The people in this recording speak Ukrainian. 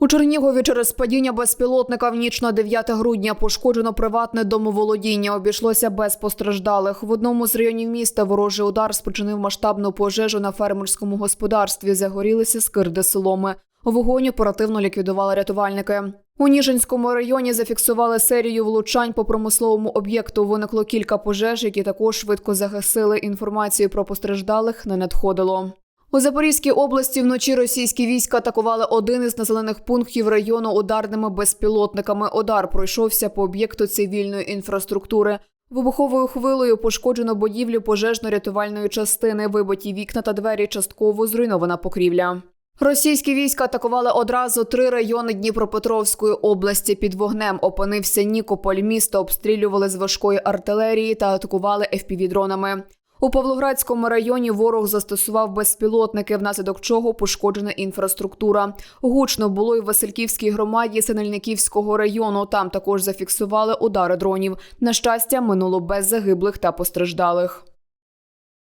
У Чернігові через падіння безпілотника в ніч на 9 грудня пошкоджено приватне домоволодіння. Обійшлося без постраждалих. В одному з районів міста ворожий удар спричинив масштабну пожежу на фермерському господарстві. Загорілися скирди соломи. Вогонь оперативно ліквідували рятувальники. У Ніжинському районі зафіксували серію влучань по промисловому об'єкту. Виникло кілька пожеж, які також швидко загасили. Інформації про постраждалих не надходило. У Запорізькій області вночі російські війська атакували один із населених пунктів району ударними безпілотниками. Удар пройшовся по об'єкту цивільної інфраструктури. Вибуховою хвилею пошкоджено будівлю пожежно-рятувальної частини, вибиті вікна та двері, частково зруйнована покрівля. Російські війська атакували одразу три райони Дніпропетровської області. Під вогнем опинився Нікополь. Місто обстрілювали з важкої артилерії та атакували FPV-дронами. У Павлоградському районі ворог застосував безпілотники, внаслідок чого пошкоджена інфраструктура. Гучно було й в Васильківській громаді Синельниківського району. Там також зафіксували удари дронів. На щастя, минуло без загиблих та постраждалих.